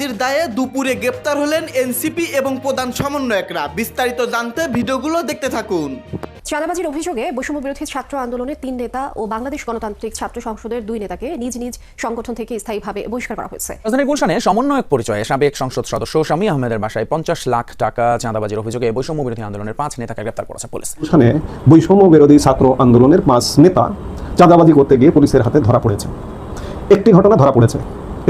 চাঁদাবাজির দায়ে দুপুরে গ্রেপ্তার হলেন এনসিপি এবং প্রধান সমন্বয়করা। বিস্তারিত জানতে ভিডিওগুলো দেখতে থাকুন। চাঁদাবাজির অভিযোগে বৈষম্য বিরোধী ছাত্র আন্দোলনের তিন নেতা ও বাংলাদেশ গণতান্ত্রিক ছাত্র সংসদের দুই নেতাকে নিজ নিজ সংগঠন থেকে স্থায়ীভাবে বহিষ্কার করা হয়েছে। রাজধানী গুলশানে সমন্বয়ক পরিচয়ে সাবেক সংসদ সদস্য শামী আহমেদের বাসায় পঞ্চাশ লাখ টাকা চাঁদাবাজির অভিযোগে বৈষম্য বিরোধী আন্দোলনের পাঁচ নেতাকে গ্রেপ্তার করেছে পুলিশ। গুলশানে বৈষম্য বিরোধী ছাত্র আন্দোলনের পাঁচ নেতা চাঁদাবাজি করতে গিয়ে পুলিশের হাতে ধরা পড়েছে। একটি ঘটনা ধরা পড়েছে।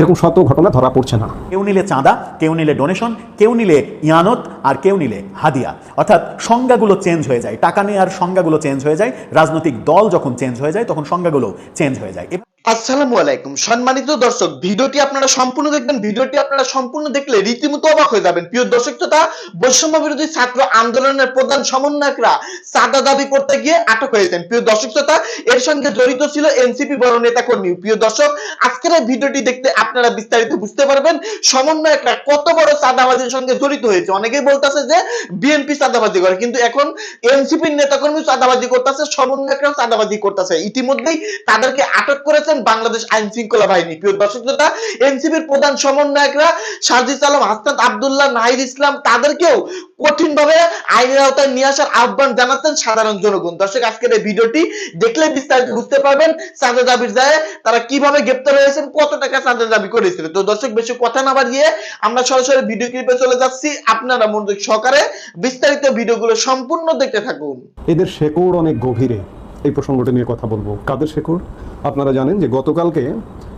এরকম শত ঘটনা ধরা পড়ছে না। কেউ নিলে চাঁদা, কেউ নিলে ডোনেশন কেউ নিলে ইয়ানত, আর কেউ নিলে হাদিয়া। অর্থাৎ সংজ্ঞাগুলো চেঞ্জ হয়ে যায়। টাকা নেওয়ার সংজ্ঞাগুলো চেঞ্জ হয়ে যায়। রাজনৈতিক দল যখন চেঞ্জ হয়ে যায়, তখন সংজ্ঞাগুলো চেঞ্জ হয়ে যায়। আসসালামু আলাইকুম। সম্মানিত দর্শক, ভিডিওটি আপনারা সম্পূর্ণ দেখবেন। ভিডিওটি আপনারা সম্পূর্ণ দেখলে রীতিমতো অবাক হয়ে যাবেন। প্রিয় দর্শক তথা বৈষম্য বিরোধী ছাত্র আন্দোলনের প্রধান সমন্বয়করা চাঁদা দাবি করতে গিয়ে আটক হয়েছেন। প্রিয় দর্শক তথা এর সঙ্গে জড়িত ছিল এনসিপি বড় নেতা কর্মী প্রিয় দর্শক, আজকের এই ভিডিওটি দেখতে আপনারা বিস্তারিত বুঝতে পারবেন সমন্বয়করা কত বড় চাঁদাবাজির সঙ্গে জড়িত হয়েছে। অনেকেই বলতেছে যে বিএনপি চাঁদাবাজি করে, কিন্তু এখন এনসিপির নেতাকর্মী চাঁদাবাজি করতেছে, সমন্বয়করাও চাঁদাবাজি করতেছে। ইতিমধ্যেই তাদেরকে আটক করেছেন বাংলাদেশ আইন শৃঙ্খলা বাহিনী। প্রিয় দর্শক শ্রোতা, এনসিপির প্রধান সমন্বয়করা সাজিদ আলম, হাসনাত আব্দুল্লাহ, নাহিদ ইসলাম, তাদেরকেও কঠিন ভাবে আইনের আওতায় নিয়ে আসার আহ্বান জানাচ্ছেন সাধারণ জনগণ। দর্শক, আজকের এই ভিডিওটি দেখলে বিস্তারিত বুঝতে পারবেন চাঁদা দাবির যায় তারা কীভাবে গ্রেপ্তার হয়েছেন, কত টাকা চাঁদা দাবি করেছিল। তো দর্শক, বেশি কথা না বাড়িয়ে আমরা সরাসরি ভিডিও ক্লিপে চলে যাচ্ছি। আপনারা মনোযোগ সহকারে বিস্তারিত ভিডিওগুলো সম্পূর্ণ দেখতে থাকুন। এদের শেকড় অনেক গভীরে। এই প্রসঙ্গটি নিয়ে কথা বলব। কাদের শেখর? আপনারা জানেন যে গতকালকে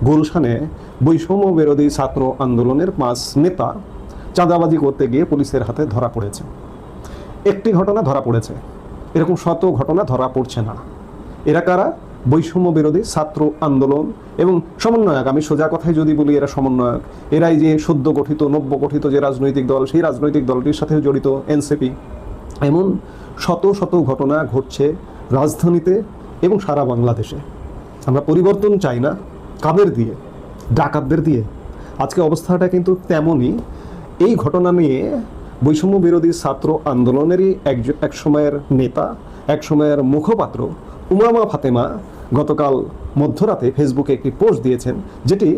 গুলশানে বৈষম্য বিরোধী ছাত্র আন্দোলনের পাঁচ নেতা চাঁদাবাজি করতে গিয়ে পুলিশের হাতে ধরা পড়েছে। একটি ঘটনা ধরা পড়েছে। এরকম শত ঘটনা ধরা পড়ছে না। এরা কারা? বৈষম্য বিরোধী ছাত্র আন্দোলন এবং সমন্বয়ক। আমি সোজা কথায় যদি বলি, এরা সমন্বয়ক। এরাই যে সদ্য গঠিত, নব্য গঠিত যে রাজনৈতিক দল, সেই রাজনৈতিক দলটির সাথে জড়িত এনসিপি। এমন শত শত ঘটনা ঘটছে রাজধানীতে এবং সারা বাংলাদেশে। আমরা পরিবর্তন চাই না, কাদের দিয়ে? ডাকাতদের দিয়ে। আজকে অবস্থাটা কিন্তু তেমনই। এই ঘটনা নিয়ে বৈষম্য বিরোধী ছাত্র আন্দোলনেরই এক এক সময়ের নেতা, এক সময়ের মুখপাত্র উমামা ফাতেমা গতকাল মধ্যরাতে ফেসবুকে একটি পোস্ট দিয়েছেন, যেটি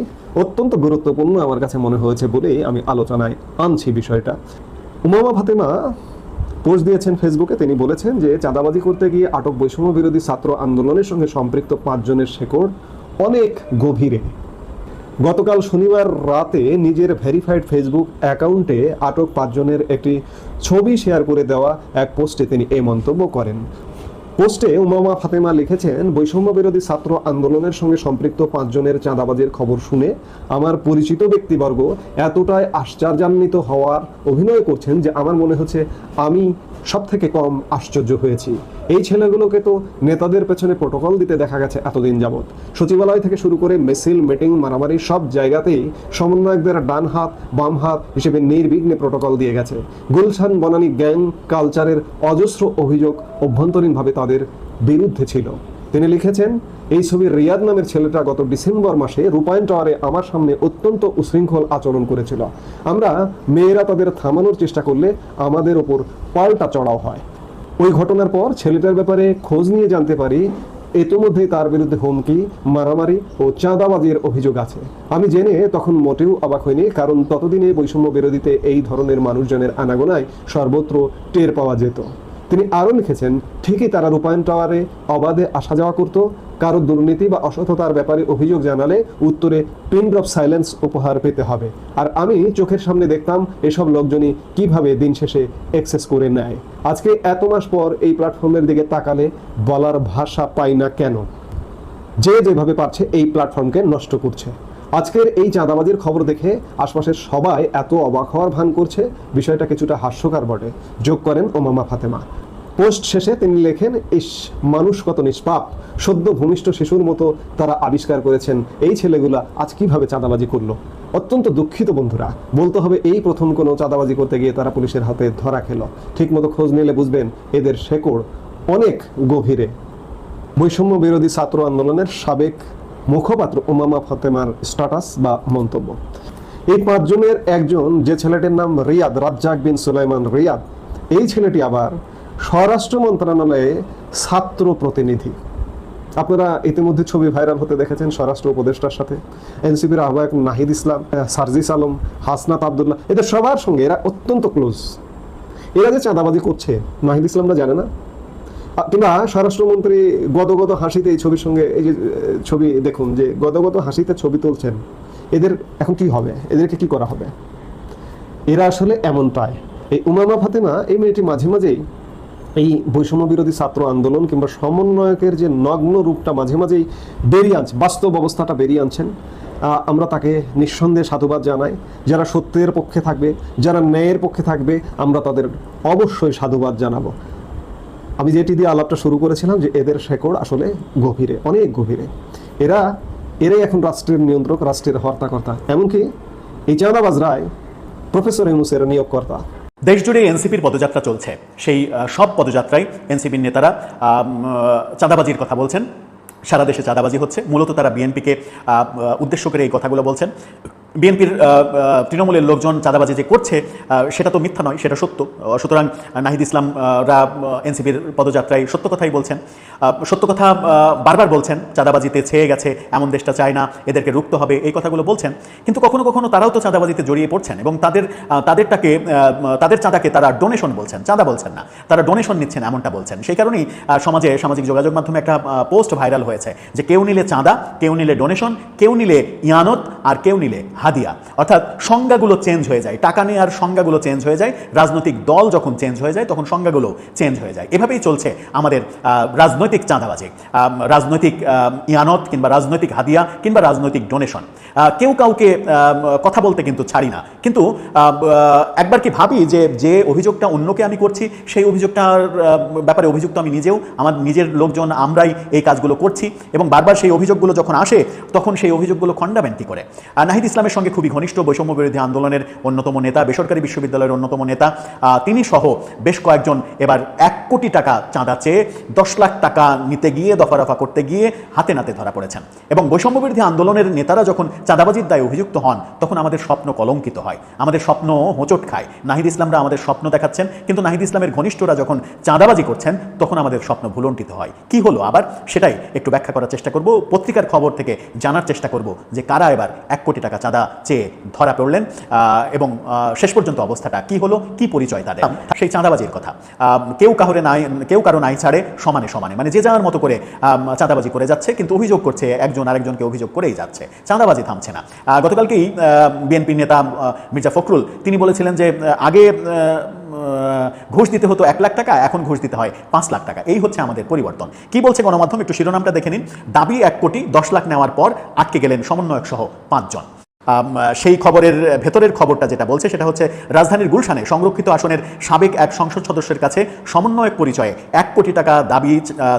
অত্যন্ত গুরুত্বপূর্ণ আমার কাছে মনে হয়েছে বলেই আমি আলোচনায় আনছি বিষয়টা। উমামা ফাতেমা পোস্ট দিয়েছেন ফেসবুকে, তিনি বলেছেন যে চাঁদাবাজি করতে গিয়ে আটক বৈষম্য বিরোধী ছাত্র আন্দোলনের সঙ্গে সম্পৃক্ত পাঁচজনের শেকড় অনেক গভীরে। গতকাল শনিবার রাতে নিজের ভেরিফাইড ফেসবুক অ্যাকাউন্টে আটক পাঁচজনের একটি ছবি শেয়ার করে দেওয়া এক পোস্টে তিনি এই মন্তব্য করেন। পোস্টে উমামা ফাতেমা লিখেছেন, বৈষম্য বিরোধী ছাত্র আন্দোলনের সঙ্গে সম্পৃক্ত পাঁচজনের চাঁদাবাজির খবর শুনে আমার পরিচিত ব্যক্তিবর্গ এতটাই আশ্চর্যান্বিত হওয়ার অভিনয় করছেন যে আমার মনে হচ্ছে আমি সব থেকে কম আশ্চর্য হয়েছি। এই ছেলেগুলোকে তো নেতাদের পেছনে প্রোটোকল দিতে দেখা গেছে এতদিন যাবৎ। সচিবালয় থেকে শুরু করে মিছিল, মিটিং, মারামারি সব জায়গাতেই সমন্বয়কদের ডান হাত, বাম হাত হিসেবে নির্বিঘ্নে প্রোটোকল দিয়ে গেছে। গুলশান বনানী গ্যাং কালচারের অজস্র অভিযোগ অভ্যন্তরীণভাবে তাদের বিরুদ্ধে ছিল। তিনি লিখেছেন, এই ছবির রিয়াদ নামের ছেলেটা গত ডিসেম্বর মাসে রূপায়ণ টাওয়ারে আমার সামনে অত্যন্ত উশৃঙ্খল আচরণ করেছিল। আমরা মেয়েরা তাদের থামানোর চেষ্টা করলে আমাদের ওপর পাল্টা চড়াও হয়। ওই ঘটনার পর ছেলেটার ব্যাপারে খোঁজ নিয়ে জানতে পারি, ইতোমধ্যেই তার বিরুদ্ধে হুমকি, মারামারি ও চাঁদাবাজির অভিযোগ আছে। আমি জেনে তখন মোটেও অবাক হইনি, কারণ ততদিনে বৈষম্য বিরোধীতে এই ধরনের মানুষজনের আনাগোনায় সর্বত্র টের পাওয়া যেত। তিনি আরও লিখেছেন, ঠিকই তারা রূপায়ণ টাওয়ারে অবাধে আসা যাওয়া করত। কারও দুর্নীতি বা অসততার ব্যাপারে অভিযোগ জানালে উত্তরে পিন অফ সাইলেন্স উপহার পেতে হবে। আর আমি চোখের সামনে দেখতাম এসব লোকজনই কীভাবে দিন শেষে এক্সেস করে নেয়। আজকে এত মাস পর এই প্ল্যাটফর্মের দিকে তাকালে বলার ভাষা পাই না কেন? যে যেভাবে পারছে এই প্ল্যাটফর্মকে নষ্ট করছে। আজকের এই চাঁদাবাজির খবর দেখে আশপাশের সবাই এত অবাক হওয়ার ভান করছে। বিষয়টা কিছুটা হাস্যকর বটে। যোগ করেন ওমামা ফাতেমা। পোস্ট শেষে তিনি লেখেন, ইস, মানুষ কত নিষ্পাপ। সদ্য ভূমিষ্ঠ শিশুর মতো তারা আবিষ্কার করেছেন। এই ছেলেগুলা আজ কীভাবে চাঁদাবাজি করল? অত্যন্ত দুঃখিত বন্ধুরা, বলতে হবে এই প্রথম কোনো চাঁদাবাজি করতে গিয়ে তারা পুলিশের হাতে ধরা খেলো। ঠিকমতো খোঁজ নিলে বুঝবেন এদের শেকড় অনেক গভীরে। বৈষম্য বিরোধী ছাত্র আন্দোলনের সাবেক মুখপাত্র ওমামা ফাতেমার স্ট্যাটাস বা মন্তব্য। এই পাঁচজনের একজন, যে ছেলেটির নাম রিয়াদ, রাজ্জাক বিন সুলাইমান রিয়াদ। এই ছেলেটি আবার স্বরাষ্ট্র মন্ত্রণালয়ে ছাত্র প্রতিনিধি। আপনারা ইতিমধ্যে ছবি ভাইরাল হতে দেখেছেন স্বরাষ্ট্র উপদেষ্টার সাথে। এনসিপির আহ্বায়ক নাহিদ ইসলাম সার্জিস আলম, হাসনাত আবদুল্লাহ, এদের সবার সঙ্গে এরা অত্যন্ত ক্লোজ। এরা যে চাঁদাবাজি করছে, নাহিদ ইসলামরা জানে না। কিংবা স্বরাষ্ট্রমন্ত্রী গদগদ হাসিতে এই ছবির সঙ্গে, এই যে ছবি দেখুন যে গদগদ হাসিতে ছবি তুলছেন, এদের এখন কি হবে? এদেরকে কি করা হবে? এরা আসলে এমন এমনটাই। এই উমামা ফাতেমা, এই মেয়েটি মাঝে মাঝেই এই বৈষম্য বিরোধী ছাত্র আন্দোলন কিংবা সমন্বয়কের যে নগ্ন রূপটা মাঝে মাঝেই বেরিয়ে আনছে, বাস্তব অবস্থাটা বেরিয়ে আনছেন আমরা তাকে নিঃসন্দেহে সাধুবাদ জানাই। যারা সত্যের পক্ষে থাকবে, যারা ন্যায়ের পক্ষে থাকবে, আমরা তাদের অবশ্যই সাধুবাদ জানাব। আমি যেটি দিয়ে আলাপটা শুরু করেছিলাম যে এদের শেকড় আসলে গভীরে, অনেক গভীরে। এরা, এরাই এখন রাষ্ট্রের নিয়ন্ত্রক, রাষ্ট্রের হর্তাকর্তা। এমনকি এই চাঁদাবাজ রায় প্রফেসর ইউনুসের নিয়োগকর্তা। দেশজুড়ে এনসিপির পদযাত্রা চলছে। সেই সব পদযাত্রায় এনসিপির নেতারা চাঁদাবাজির কথা বলছেন। সারা দেশে চাঁদাবাজি হচ্ছে। মূলত তারা বিএনপিকে উদ্দেশ্য করে এই কথাগুলো বলছেন। বিএনপির তৃণমূলের লোকজন চাঁদাবাজি যে করছে সেটা তো মিথ্যা নয়, সেটা সত্য। সুতরাং নাহিদ ইসলাম রা এনসিপির পদযাত্রায় সত্য কথাই বলছেন। সত্য কথা বারবার বলছেন, চাঁদাবাজিতে ছেয়ে গেছে, এমন দেশটা চায় না, এদেরকে রুখতে হবে, এই কথাগুলো বলছেন। কিন্তু কখনো কখনো তারাও তো চাঁদাবাজিতে জড়িয়ে পড়ছেন এবং তাদের তাদেরটাকে তাদের চাঁদাকে তারা ডোনেশন বলছেন, চাঁদা বলছেন না, তারা ডোনেশন নিচ্ছেন, এমনটা বলছেন। সেই কারণেই সমাজে সামাজিক যোগাযোগ মাধ্যমে একটা পোস্ট ভাইরাল হয়েছে যে কেউ নিলে চাঁদা, কেউ নিলে ডোনেশন কেউ নিলে ইয়ানত, আর কেউ নিলে হাদিয়া। অর্থাৎ সংজ্ঞাগুলো চেঞ্জ হয়ে যায়। টাকা নেওয়ার সংজ্ঞাগুলো চেঞ্জ হয়ে যায়। রাজনৈতিক দল যখন চেঞ্জ হয়ে যায়, তখন সংজ্ঞাগুলো চেঞ্জ হয়ে যায়। এভাবেই চলছে আমাদের রাজনৈতিক চাঁদাবাজি রাজনৈতিক ইয়ানত কিংবা রাজনৈতিক হাদিয়া কিংবা রাজনৈতিক ডোনেশন কেউ কাউকে কথা বলতে কিন্তু ছাড়ি না। কিন্তু একবার কি ভাবি যে যে অভিযোগটা অন্যকে আমি করছি, সেই অভিযোগটার ব্যাপারে অভিযুক্ত আমি নিজেও, আমার নিজের লোকজন আমরাই এই কাজগুলো করছি এবং বারবার সেই অভিযোগগুলো যখন আসে, তখন সেই অভিযোগগুলো খণ্ডাবেন কি করে? নাহিদ ইসলামের সঙ্গে খুবই ঘনিষ্ঠ বৈষম্য বিরোধী আন্দোলনের অন্যতম নেতা, বেসরকারি বিশ্ববিদ্যালয়ের অন্যতম নেতা তিনি সহ বেশ কয়েকজন এবার এক কোটি টাকা চাঁদা চেয়ে দশ লাখ টাকা নিতে গিয়ে, দফা রফা করতে গিয়ে হাতে নাতে ধরা পড়েছেন। এবং বৈষম্য বিরোধী আন্দোলনের নেতারা যখন চাঁদাবাজির দায়ে অভিযুক্ত হন, তখন আমাদের স্বপ্ন কলঙ্কিত হয়। আমাদের স্বপ্ন হোঁচট খায়। নাহিদ ইসলামরা আমাদের স্বপ্ন দেখাচ্ছেন, কিন্তু নাহিদ ইসলামের ঘনিষ্ঠরা যখন চাঁদাবাজি করছেন, তখন আমাদের স্বপ্ন ভুলণ্ঠিত হয়। কি হলো আবার? সেটাই একটু ব্যাখ্যা করার চেষ্টা করব। পত্রিকার খবর থেকে জানার চেষ্টা করব যে কারা এবার এক কোটি টাকা চাঁদা চেয়ে ধরা পড়লেন এবং শেষ পর্যন্ত অবস্থাটা কি হলো, কি পরিচয় তাদের? সেই চাঁদাবাজির কথা। কেউ কাহরে নাই, কেউ কারও নাই ছাড়ে, সমানে সমানে। মানে যে যাওয়ার মতো করে চাঁদাবাজি করে যাচ্ছে, কিন্তু অভিযোগ করছে একজন আরেকজনকে অভিযোগ করেই যাচ্ছে। চাঁদাবাজি থামছে না। গতকালকেই বিএনপি নেতা মির্জা ফখরুল, তিনি বলেছিলেন যে আগে ঘুষ দিতে হতো এক লাখ টাকা, এখন ঘুষ দিতে হয় পাঁচ লাখ টাকা। এই হচ্ছে আমাদের পরিবর্তন। কি বলছে গণমাধ্যম? একটু শিরোনামটা দেখে নিন। দাবি এক কোটি, দশ লাখ নেওয়ার পর আটকে গেলেন সমন্বয়ক সহ পাঁচজন। সেই খবরের ভেতরের খবরটা যেটা বলছে সেটা হচ্ছে রাজধানীর গুলশানে সংরক্ষিত আসনের সাবেক এক সংসদ সদস্যের কাছে সমন্বয়ক পরিচয়ে এক কোটি টাকা দাবি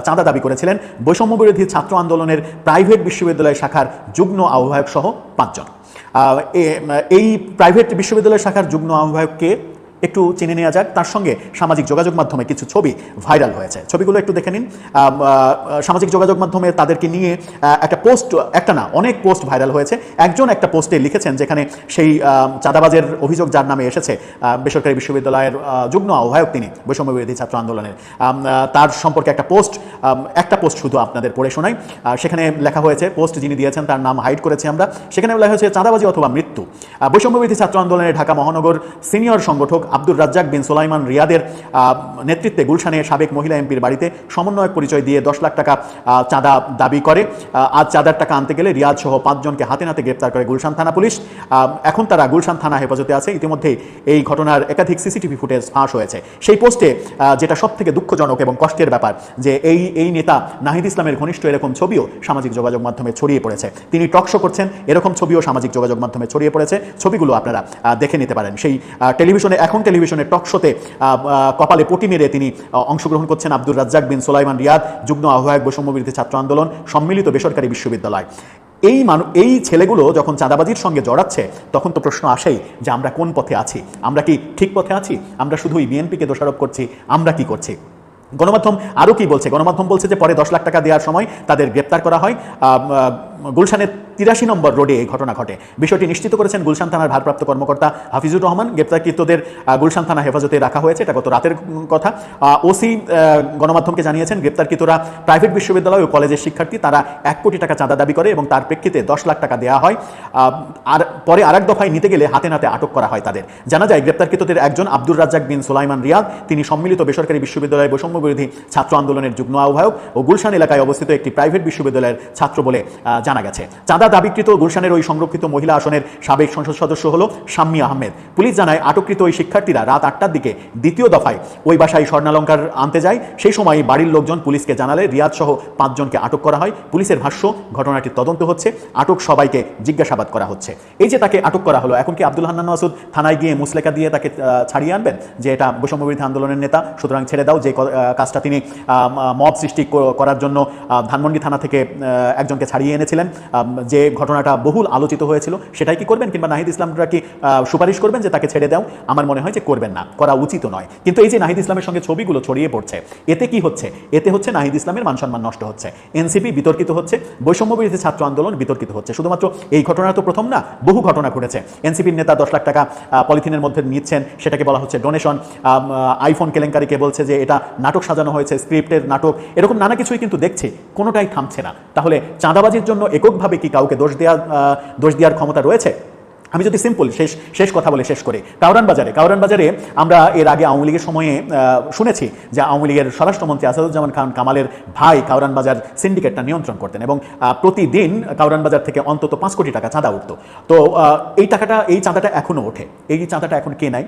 চাঁদা দাবি করেছিলেন বৈষম্য বিরোধী ছাত্র আন্দোলনের প্রাইভেট বিশ্ববিদ্যালয় শাখার যুগ্ম আহ্বায়ক সহ পাঁচজন। এই প্রাইভেট বিশ্ববিদ্যালয় শাখার যুগ্ম আহ্বায়ককে একটু চিনে নেওয়া যাক। তার সঙ্গে সামাজিক যোগাযোগ মাধ্যমে কিছু ছবি ভাইরাল হয়েছে। ছবিগুলো একটু দেখে নিন। সামাজিক যোগাযোগ মাধ্যমে তাদেরকে নিয়ে একটা পোস্ট একটা না অনেক পোস্ট ভাইরাল হয়েছে। একজন একটা পোস্টে লিখেছেন যেখানে সেই চাঁদাবাজের অভিযোগ যার নামে এসেছে বেসরকারি বিশ্ববিদ্যালয়ের যুগ্ম আহ্বায়ক তিনি বৈষম্য বিরোধী ছাত্র আন্দোলনের। তার সম্পর্কে একটা পোস্ট একটা পোস্ট শুধু আপনাদের পড়ে শোনাই। সেখানে লেখা হয়েছে পোস্ট যিনি দিয়েছেন তার নাম হাইড করেছি আমরা। সেখানে লেখা হয়েছে চাঁদাবাজি অথবা মৃত্যু। আহ, বৈষম্য বিরোধী ছাত্র আন্দোলনের ঢাকা মহানগর সিনিয়র সংগঠক আব্দুর রাজ্জাক বিন সোলাইমান রিয়াদের নেতৃত্বে গুলশানে সাবেক মহিলা এমপির বাড়িতে সমন্বয়ক পরিচয় দিয়ে দশ লাখ টাকা চাঁদা দাবি করে। আজ চাঁদার টাকা আনতে গেলে রিয়াদ সহ পাঁচজনকে হাতে নাতে গ্রেপ্তার করে গুলশান থানা পুলিশ। এখন তারা গুলশান থানা হেফাজতে আছে। ইতিমধ্যে এই ঘটনার একাধিক সিসিটিভি ফুটেজ ফাঁস হয়েছে। সেই পোস্টে যেটা সব থেকে দুঃখজনক এবং কষ্টের ব্যাপার, যে এই এই নেতা নাহিদ ইসলামের ঘনিষ্ঠ এরকম ছবিও সামাজিক যোগাযোগ মাধ্যমে ছড়িয়ে পড়েছে। তিনি টকশো করছেন, এরকম ছবিও সামাজিক যোগাযোগ মাধ্যমে ছড়িয়ে পড়েছে। ছবিগুলো আপনারা দেখে নিতে পারেন। সেই টেলিভিশনে এখন টেলিভিশনে টকশোতে কপালে পটি মেরে তিনি অংশগ্রহণ করছেন আব্দুর রাজ্জাক বিন সোলাইমান রিয়াদ, যুগ্ম আহ্বায়ক বৈষম্য বিরোধী ছাত্র আন্দোলন, সম্মিলিত বেসরকারি বিশ্ববিদ্যালয়। এই মানু, এই ছেলেগুলো যখন চাঁদাবাজির সঙ্গে জড়াচ্ছে, তখন তো প্রশ্ন আসেই যে আমরা কোন পথে আছি? আমরা কি ঠিক পথে আছি? আমরা শুধুই বিএনপিকে দোষারোপ করছি, আমরা কি করছি? গণমাধ্যম আরও কি বলছে? গণমাধ্যম বলছে যে পরে দশ লাখ টাকা দেওয়ার সময় তাদের গ্রেপ্তার করা হয়। গুলশানের তিরাশি নম্বর রোডে এই ঘটনা ঘটে। বিষয়টি নিশ্চিত করেছেন গুলশান থানার ভারপ্রাপ্ত কর্মকর্তা হাফিজুর রহমান। গ্রেপ্তারকৃতদের গুলশান থানা হেফাজতে রাখা হয়েছে, এটা গত রাতের কথা। ওসি গণমাধ্যমকে জানিয়েছেন, গ্রেপ্তারকৃতরা প্রাইভেট বিশ্ববিদ্যালয় ও কলেজের শিক্ষার্থী, তারা এক কোটি টাকা চাঁদা দাবি করে এবং তার প্রেক্ষিতে দশ লাখ টাকা দেওয়া হয়। আর পরে আরেক দফায় নিতে গেলে হাতে নাতে আটক করা হয় তাদের। জানা যায়, গ্রেপ্তারকৃতদের একজন আব্দুর রাজ্জাক বিন সুলাইমান রিয়াদ, তিনি সম্মিলিত বেসরকারি বিশ্ববিদ্যালয় বৈষম্য বিরোধী ছাত্র আন্দোলনের যুগ্ম আহ্বায়ক ও গুলশান এলাকায় অবস্থিত একটি প্রাইভেট বিশ্ববিদ্যালয়ের ছাত্র বলে জানা গেছে। চাঁদা দাবিকৃত গুলশানের ওই সংরক্ষিত মহিলা আসনের সাবেক সংসদ সদস্য হল শাম্মী আহমেদ। পুলিশ জানায়, আটককৃত ওই শিক্ষার্থীরা রাত আটটার দিকে দ্বিতীয় দফায় ওই বাসায় স্বর্ণালঙ্কার আনতে যায়। সেই সময় বাড়ির লোকজন পুলিশকে জানালে রিয়াদ সহ পাঁচজনকে আটক করা হয়। পুলিশের ভাষ্য ঘটনাটি তদন্ত হচ্ছে। আটক সবাইকে জিজ্ঞাসাবাদ করা হচ্ছে। এই যে তাকে আটক করা হলো, এখন কি আব্দুল হান্নান মাসুদ থানায় গিয়ে মুসলেকা দিয়ে তাকে ছাড়িয়ে আনবেন? যে এটা বৈষম্য বিরোধী আন্দোলনের নেতা, সুতরাং ছেড়ে দাও। যে কাজটা তিনি মব সৃষ্টি করার জন্য ধানমন্ডি থানা থেকে একজনকে ছাড়িয়ে এনেছিলেন। আহ, যে ঘটনাটা বহুল আলোচিত হয়েছিল সেটাই কি করবেন? কিংবা নাহিদ ইসলামরা কি সুপারিশ করবেন যে তাকে ছেড়ে দাও? আমার মনে হয় যে করবেন না করা উচিত নয়। কিন্তু এই যে নাহিদ ইসলামের সঙ্গে ছবিগুলো ছড়িয়ে পড়ছে এতে কি হচ্ছে? এতে হচ্ছে নাহিদ ইসলামের মান সম্মান নষ্ট হচ্ছে। এনসিপি বিতর্কিত হচ্ছে বৈষম্য বিরোধী ছাত্র আন্দোলন বিতর্কিত হচ্ছে। শুধুমাত্র এই ঘটনা তো প্রথম না বহু ঘটনা ঘটেছে। এনসিপির নেতা দশ লাখ টাকা পলিথিনের মধ্যে নিচ্ছেন সেটাকে বলা হচ্ছে ডোনেশন। আইফোন কেলেঙ্কারিকে বলছে যে এটা নাটক সাজানো হয়েছে স্ক্রিপ্টের নাটক এরকম নানা কিছুই কিন্তু দেখছি কোনোটাই থামছে না। তাহলে চাঁদাবাজির জন্য এককভাবে কি কাউকে দোষ দেওয়া দোষ দেওয়ার ক্ষমতা রয়েছে? আমি যদি সিম্পল শেষ শেষ কথা বলে শেষ করি। কাউরান বাজারে কাউরান বাজারে আমরা এর আগে আওয়ামী লীগের সময়ে শুনেছি যে আওয়ামী লীগের স্বরাষ্ট্রমন্ত্রী আসাদুজ্জামান খান কামালের ভাই কাউরান বাজার সিন্ডিকেটটা নিয়ন্ত্রণ করতেন এবং প্রতিদিন কাউরান বাজার থেকে অন্তত পাঁচ কোটি টাকা চাঁদা উঠতো। তো এই টাকাটা, এই চাঁদাটা এখনও ওঠে। এই চাঁদাটা এখন কে নাই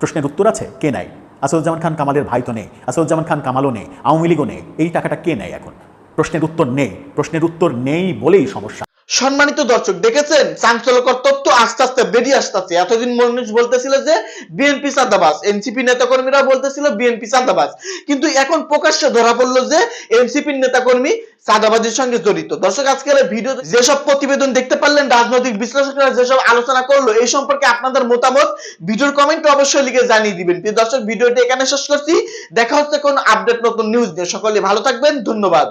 প্রশ্নের উত্তর আছে, কে নাই আসাদুজ্জামান খান কামালের ভাই তো নেই, আসাদুজ্জামান খান কামালও নেই, আওয়ামী লীগও নেই। এই টাকাটা কে নেয় এখন? প্রশ্নের উত্তর নেই। প্রশ্নের উত্তর নেই বলেই সমস্যা। সম্মানিত দর্শক, দেখেছেন? চাঞ্চল্যকর তথ্য আস্তে আস্তে বেরিয়ে আসতেছে। এতদিন মানুষ বলতেছিল যে, বিএনপি চাঁদাবাজ। এনসিপি নেতাকর্মীরা বলতেছিল বিএনপি চাঁদাবাজ। কিন্তু এখন প্রকাশ্যে ধরা পড়ল যে এনসিপির নেতাকর্মী চাঁদাবাজির সঙ্গে জড়িত। দর্শক, আজকের ভিডিও যেসব প্রতিবেদন দেখতে পারলেন, রাজনৈতিক বিশ্লেষকরা যেসব আলোচনা করল, এই সম্পর্কে আপনাদের মতামত ভিডিওর কমেন্ট অবশ্যই লিখে জানিয়ে দিবেন। দর্শক, ভিডিওটি এখানে শেষ করছি। দেখা হচ্ছে কোন আপডেট নতুন নিউজ নিয়ে। সকলে ভালো থাকবেন। ধন্যবাদ।